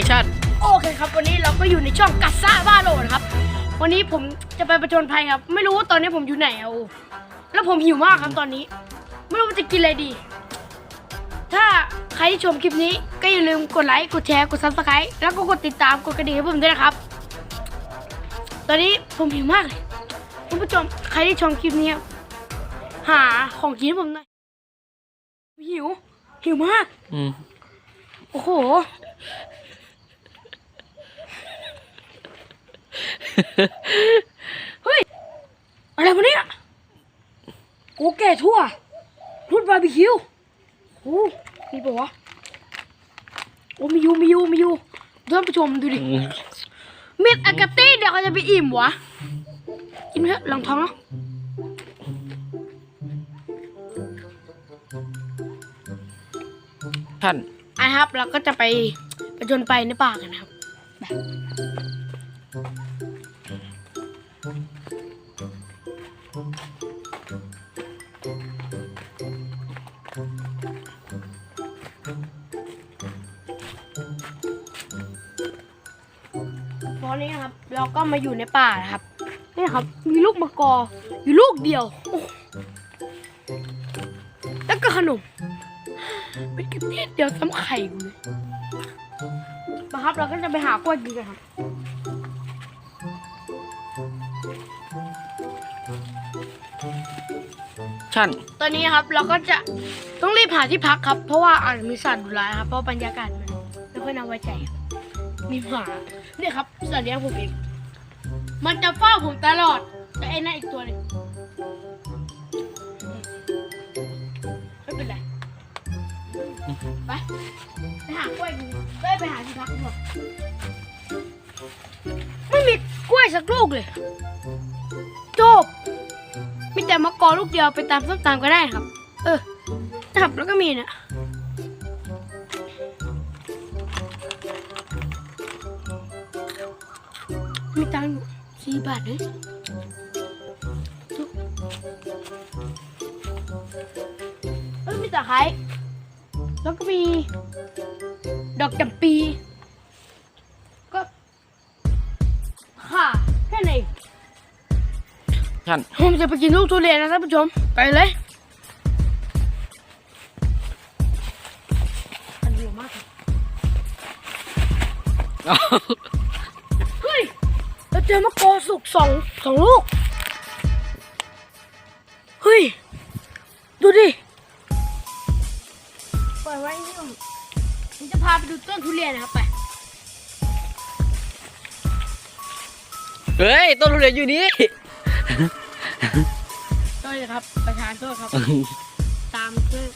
คชั่นโอเคครับวันนี้เราก็อยู่ในช่องกัสซ่าบ้าโลนะครับ วันนี้ผมจะไปประจนภัยครับ ไม่รู้ว่าตอนนี้ผมอยู่ไหนอะโอ้แล้วผมหิวมากครับตอนนี้ ไม่รู้ว่าจะกินอะไรดี ถ้าใครที่ชมคลิปนี้ก็อย่าลืมกดไลค์กดแชร์กดซับสไครต์แล้วก็กดติดตามกดกระดิ่งให้ผมด้วยนะครับ ตอนนี้ผมหิวมากเลยคุณผู้ชมใครที่ชมคลิปนี้ครับหาของกินให้ผมหน่อยหิวหิวมากอืมโอ้โห เฮ้ย อะไรวะเนี่ยโกแก่ทั่วรุดบาร์บีคิวโอ้มีปะวะโอ้มีอยูมีอยูมีอยูท่านผู้ชมดูดิอืมเม็ดอากาตี้เดี๋ยวเขาจะไปอิ่มวะกินเถอะลองท้องเนาะชั่นอะครับ เราก็จะไปประจนไปในป่ากันนะครับ ตอนนี้นะครับ เราก็มาอยู่ในป่านะครับ นี่ครับ มีลูกมะกออยู่ลูกเดียว แล้วก็ขนมเป็นกระเทียเดียวซ้ำไข่เลยมาครับ เราก็จะไปหากล้วยกินกันครับ ชั่น ตอนนี้ครับเราก็จะต้องรีบหาที่พักครับ เพราะว่าอาจจะมีสัตว์ดุร้ายครับ เพราะบรรยากาศมันไม่ค่อยน่าไว้ใจครับมีหมาเนี่ยครับสัตว์เลี้ยงผมเองมันจะเฝ้าผมตลอดแต่ไอ้นั่นอีกตัวหนึงไม่เป็นไรไปไปหากล้วยกินเอ้ยไปหาที่พักดีกว่าไม่มีกล้วยสักลูกเลยจบ มีแต่มะกอลูกเดียวไปตามส้มตำก็ได้ครับ เออนะครับ แล้วก็มีเนี่ยมีตังค์สี่บาทเลยเอ้ยมีตะไคร้แล้วก็มี ดอกจำปี ชั่นผมจะไปกินลูกทุเรียนนะท่านผู้ชม ไปเลยอันเดียวมากเลยเฮ้ยเราเจอมะกอสุกสองสองลูก เฮ้ย ดูดิปล่อยไว้นี่ก่อนผมจะพาไปดูต้นทุเรียนนะครับไปเฮ้ย ต้นทุเรียนอยู่นี่ โทษครับ ประธานโทษครับ ตามเพื่อน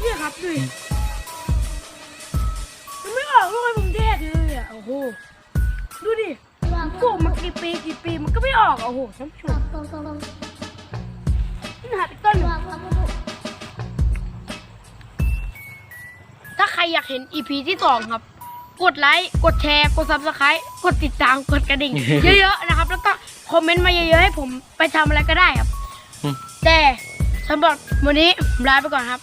เนี่ยครับดูดิมันไม่ออกลูกให้ผมแทกเลยอะโอ้โหดูดิปลูกมากี่ปีกี่ปีมันก็ไม่ออกโอ้โหท่านผู้ชมนี่หาไปต้นหนึ่งถ้าใครอยากเห็น EP ที่สองครับ กดไลค์กดแชร์กด subscribe กดติดตามกดกระดิ่ง เยอะๆนะครับ แล้วก็คอมเมนต์มาเยอะๆให้ผมไปทำอะไรก็ได้ครับอืมแต่สำหรับวันนี้ผมลาไปก่อนครับ